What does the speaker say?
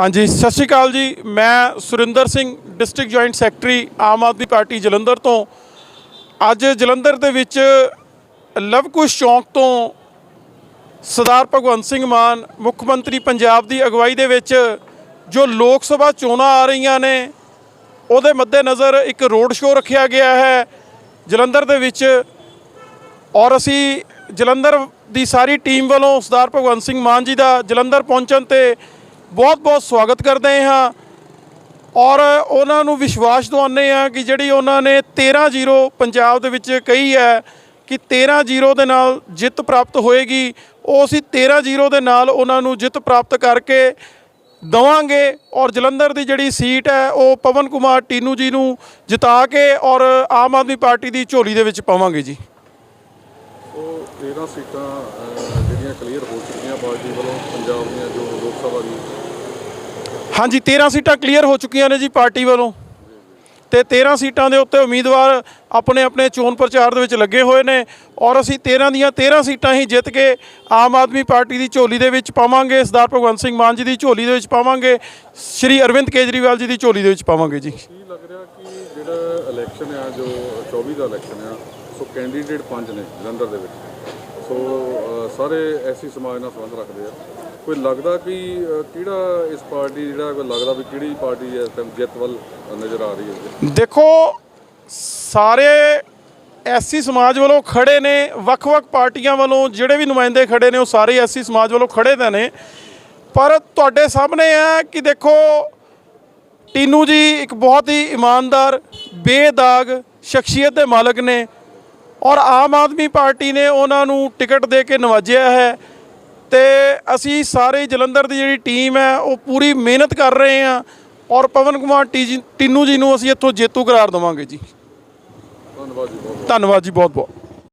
ਹਾਂਜੀ, ਸਤਿ ਸ਼੍ਰੀ ਅਕਾਲ ਜੀ। ਮੈਂ Surinder Singh district joint secretary Aam Aadmi party Jalandhar ਤੋਂ। ਅੱਜ ਜਲੰਧਰ ਦੇ ਵਿੱਚ ਲਵਕੁਸ਼ ਚੌਂਕ ਤੋਂ ਸਰਦਾਰ ਭਗਵੰਤ ਸਿੰਘ ਮਾਨ, ਮੁੱਖ ਮੰਤਰੀ ਪੰਜਾਬ ਦੀ ਅਗਵਾਈ ਦੇ ਵਿੱਚ ਜੋ ਲੋਕ ਸਭਾ ਚੋਣਾਂ ਆ ਰਹੀਆਂ ਨੇ, ਉਹਦੇ ਮੱਦੇਨਜ਼ਰ ਇੱਕ ਰੋਡ ਸ਼ੋਅ ਰੱਖਿਆ ਗਿਆ ਹੈ। ਜਲੰਧਰ ਦੇ ਵਿੱਚ ਔਰ ਅਸੀਂ ਜਲੰਧਰ ਦੀ ਸਾਰੀ ਟੀਮ ਵੱਲੋਂ ਸਰਦਾਰ ਭਗਵੰਤ ਸਿੰਘ ਮਾਨ ਜੀ ਦਾ ਜਲੰਧਰ ਪਹੁੰਚਣ ਤੇ ਬਹੁਤ-ਬਹੁਤ ਸਵਾਗਤ ਕਰਦੇ ਹਾਂ। ਔਰ ਉਹਨਾਂ ਨੂੰ ਵਿਸ਼ਵਾਸ ਦਿਵਾਉਂਦੇ ਹਾਂ ਕਿ ਜਿਹੜੀ ਉਹਨਾਂ ਨੇ 13-0 ਪੰਜਾਬ ਦੇ ਵਿੱਚ ਕਹੀ ਹੈ ਕਿ 13-0 ਦੇ ਨਾਲ ਜਿੱਤ ਪ੍ਰਾਪਤ ਹੋਏਗੀ, ਉਹ ਅਸੀਂ 13-0 ਦੇ ਨਾਲ ਉਹਨਾਂ ਨੂੰ ਜਿੱਤ ਪ੍ਰਾਪਤ ਕਰਕੇ ਦਵਾਂਗੇ। ਔਰ ਜਲੰਧਰ ਦੀ ਜਿਹੜੀ ਸੀਟ ਹੈ, ਉਹ ਪਵਨ ਕੁਮਾਰ ਟੀਨੂ ਜੀ ਨੂੰ ਜਿਤਾ ਕੇ ਔਰ ਆਮ ਆਦਮੀ ਪਾਰਟੀ ਦੀ ਝੋਲੀ ਦੇ ਵਿੱਚ ਪਾਵਾਂਗੇ ਜੀ। ਉਹ 13 ਸੀਟਾਂ ਜਿਹੜੀਆਂ ਕਲੀਅਰ ਹੋ ਚੁੱਕੀਆਂ ਪਾਰਟੀ ਵੱਲੋਂ ਪੰਜਾਬ ਦੀਆਂ ਜੋ ਲੋਕ ਸਭਾ ਦੀ ਹਾਂਜੀ 13 ਸੀਟਾਂ ਕਲੀਅਰ ਹੋ ਚੁੱਕੀਆਂ ਨੇ ਜੀ ਪਾਰਟੀ ਵੱਲੋਂ। ਤੇ 13 ਸੀਟਾਂ ਦੇ ਉੱਤੇ ਉਮੀਦਵਾਰ ਆਪਣੇ ਆਪਣੇ ਚੋਣ ਪ੍ਰਚਾਰ ਦੇ ਵਿੱਚ ਲੱਗੇ ਹੋਏ ਨੇ ਔਰ ਅਸੀਂ 13 ਦੀਆਂ 13 ਸੀਟਾਂ ਹੀ ਜਿੱਤ ਕੇ ਆਮ ਆਦਮੀ ਪਾਰਟੀ ਦੀ ਝੋਲੀ ਦੇ ਵਿੱਚ ਪਾਵਾਂਗੇ ਸਰਦਾਰ ਭਗਵੰਤ ਸਿੰਘ ਮਾਨ ਜੀ ਦੀ ਝੋਲੀ ਦੇ ਵਿੱਚ ਪਾਵਾਂਗੇ ਸ਼੍ਰੀ ਅਰਵਿੰਦ ਕੇਜਰੀਵਾਲ ਜੀ ਦੀ ਝੋਲੀ ਦੇ ਵਿੱਚ ਪਾਵਾਂਗੇ ਜੀ। ਕੀ ਲੱਗ ਰਿਹਾ ਕਿ ਜਿਹੜਾ ਇਲੈਕਸ਼ਨ ਆ ਜੋ 24 ਦਾ ਇਲੈਕਸ਼ਨ ਆ ਸੋ ਕੈਂਡੀਡੇਟ ਪੰਜ ਨੇ ਜਲੰਧਰ ਦੇ ਵਿੱਚ। ਸੋ ਸਾਰੇ ਐਸੀ ਸਮਾਜ ਨਾਲ ਸੰਬੰਧ ਰੱਖਦੇ ਆ। ਕੋਈ ਲੱਗਦਾ ਕਿ ਕਿਹੜਾ ਇਸ ਪਾਰਟੀ ਜਿਹੜਾ ਕੋਈ ਲੱਗਦਾ ਵੀ ਕਿਹੜੀ ਪਾਰਟੀ ਇਸ ਟਾਈਮ ਜਿੱਤ ਵੱਲ ਨਜ਼ਰ ਆ ਰਹੀ ਹੈ? ਦੇਖੋ, ਸਾਰੇ ਐਸੀ ਸਮਾਜ ਵੱਲੋਂ ਖੜੇ ਨੇ, ਵੱਖ-ਵੱਖ ਪਾਰਟੀਆਂ ਵੱਲੋਂ, ਜਿਹੜੇ ਵੀ ਨੁਮਾਇੰਦੇ ਖੜੇ ਨੇ, ਉਹ ਸਾਰੇ ਐਸੀ ਸਮਾਜ ਵੱਲੋਂ ਖੜੇ ਤਾਂ ਨੇ। ਪਰ ਤੁਹਾਡੇ ਸਾਹਮਣੇ ਆ ਕਿ ਦੇਖੋ, ਟੀਨੂ ਜੀ ਇੱਕ ਬਹੁਤ ਹੀ ਇਮਾਨਦਾਰ, ਬੇਦਾਗ ਸ਼ਖਸੀਅਤ ਦੇ ਮਾਲਕ ਨੇ। ਔਰ ਆਮ ਆਦਮੀ ਪਾਰਟੀ ਨੇ ਉਹਨਾਂ ਨੂੰ ਟਿਕਟ ਦੇ ਕੇ ਨਵਾਜਿਆ ਹੈ ਤੇ ਅਸੀਂ ਸਾਰੇ ਜਲੰਧਰ ਦੀ ਜਿਹੜੀ ਟੀਮ ਹੈ ਉਹ ਪੂਰੀ ਮਿਹਨਤ ਕਰ ਰਹੇ ਹਾਂ ਔਰ ਪਵਨ ਕੁਮਾਰ ਟੀਨੂ ਜੀ ਨੂੰ ਅਸੀਂ ਇੱਥੋਂ ਜੇਤੂ ਕਰਾਰ ਦੇਵਾਂਗੇ ਜੀ। ਧੰਨਵਾਦ ਜੀ ਬਹੁਤ। ਧੰਨਵਾਦ ਜੀ ਬਹੁਤ ਬਹੁਤ।